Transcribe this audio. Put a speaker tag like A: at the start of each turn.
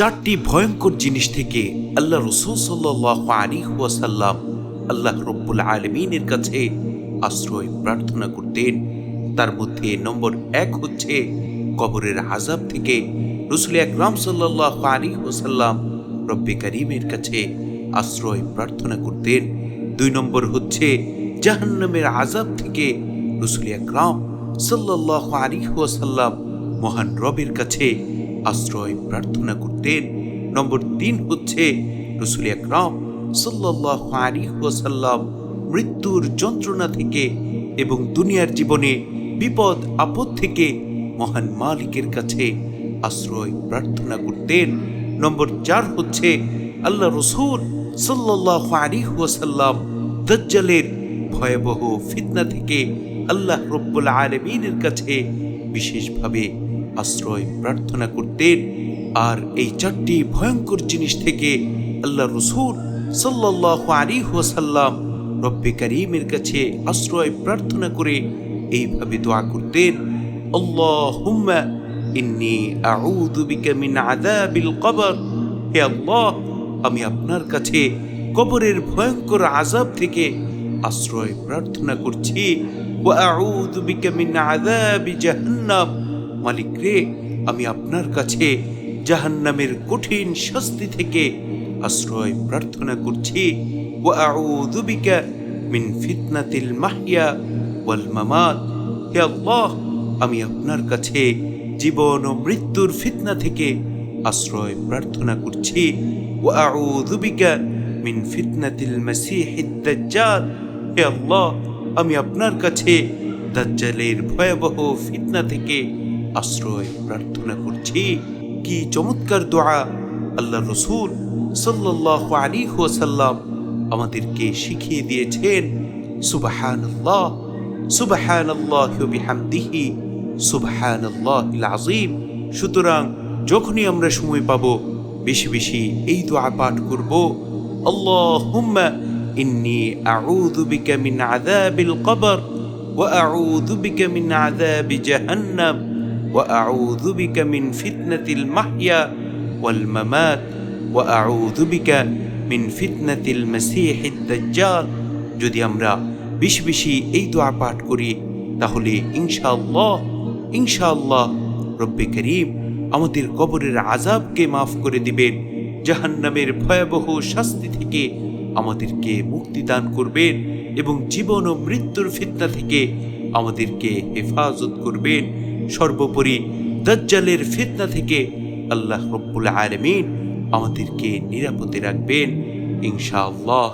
A: চারটি ভয়ঙ্কর জিনিস থেকে আল্লাহ রসুল সাল্লাহ আলী আল্লাহ রব্বুল আলমিনের কাছে আশ্রয় প্রার্থনা করতেন। তার মধ্যে নম্বর এক হচ্ছে কবরের আজাব থেকে রসুল আকরাম সাল্লাহ আলী রব্বে করিমের কাছে আশ্রয় প্রার্থনা করতেন। দুই নম্বর হচ্ছে জাহান্নামের আজাব থেকে রসুল আকরাম সাল্লাহ আলী মহান রবের কাছে আশ্রয় প্রার্থনা করতেন। নম্বর তিন হচ্ছে রসুল আকরাম সাল্লাহ আলী ওসাল্লাম মৃত্যুর যন্ত্রণা থেকে এবং দুনিয়ার জীবনে বিপদ, আপদ থেকে মহান মালিকের কাছে আশ্রয় প্রার্থনা করতেন। নম্বর চার হচ্ছে আল্লাহ রসুল সাল্লাহ আলী ওয়াসাল্লাম দজ্জালের ভয়াবহ ফিতনা থেকে আল্লাহ রব্বুল আলমিনের কাছে বিশেষভাবে আশ্রয় প্রার্থনা করতেন। আর এই চারটি ভয়ঙ্কর জিনিস থেকে আল্লাহ রসুল সাল্লাহ আলী ওয়াসাল্লাম রব্বে করিমের কাছে আশ্রয় প্রার্থনা করে এইভাবে দোয়া করতেন, আল্লাহুম্মা ইন্নি আউযু বিকা মিন আযাবিল কবর। হে আল্লাহ, আমি আপনার কাছে কবরের ভয়ঙ্কর আযাব থেকে আশ্রয় প্রার্থনা করছি। ওয়া আউযু বিকা মিন আযাবি জাহান্নাম। মালিক রে আমি আপনার কাছে জাহান্নামের কঠিন শাস্তি থেকে আশ্রয় প্রার্থনা করছি। ওয়া আউযু বিকা মিন ফিতনাতিল মাহইয়া ওয়াল মামাত। হে আল্লাহ, আমি আপনার কাছে জীবন ও মৃত্যুর ফিতনা থেকে আশ্রয় প্রার্থনা করছি। ওয়া আউযু বিকা মিন ফিতনাতিল মাসীহিদ দাজ্জাল। হে আল্লাহ, আমি আপনার কাছে দাজ্জালের ভয়াবহ ফিতনা থেকে আশ্রয়, প্রার্থনা করছি। কি চমৎকার দোয়া। আল্লাহ রসুল সাল্লাহ আলী ওয়াসাল্লাম আমাদেরকে শিখিয়ে দিয়েছেন সুবাহান আল্লাহ সুবাহান আল্লাহ বিহামদিহি সুবাহান আল্লাহ আজিম সুতরাং যখনই আমরা সময় পাব, বেশি বেশি এই দোয়া পাঠ করব, আল্লাহুম্মা ইন্নি আউযু বিকা মিন আযাবিল কবর ওয়া আউযু বিকা মিন আযাবি মিন ফিতনাতিল মাহইয়া ওয়াল মামাত, ওয়া আউযু বিকা মিন ফিতনাতিল মাসীহিদ দাজ্জাল। যদি আমরা বেশি বেশি এই দোয়া পাঠ করি, তাহলে ইনশাআল্লাহ ইনশাআল্লাহ রব্বে করিম আমাদের কবরের আজাবকে মাফ করে দিবেন, জাহান্নামের ভয়াবহ শাস্তি থেকে আমাদেরকে মুক্তি দান করবেন এবং জীবন ও মৃত্যুর ফিতনা থেকে আমাদেরকে হেফাজত করবেন। সর্বোপরি দাজ্জালের ফিতনা থেকে আল্লাহ রব্বুল আলমিন আমাদেরকে নিরাপদে রাখবেন ইনশাআল্লাহ।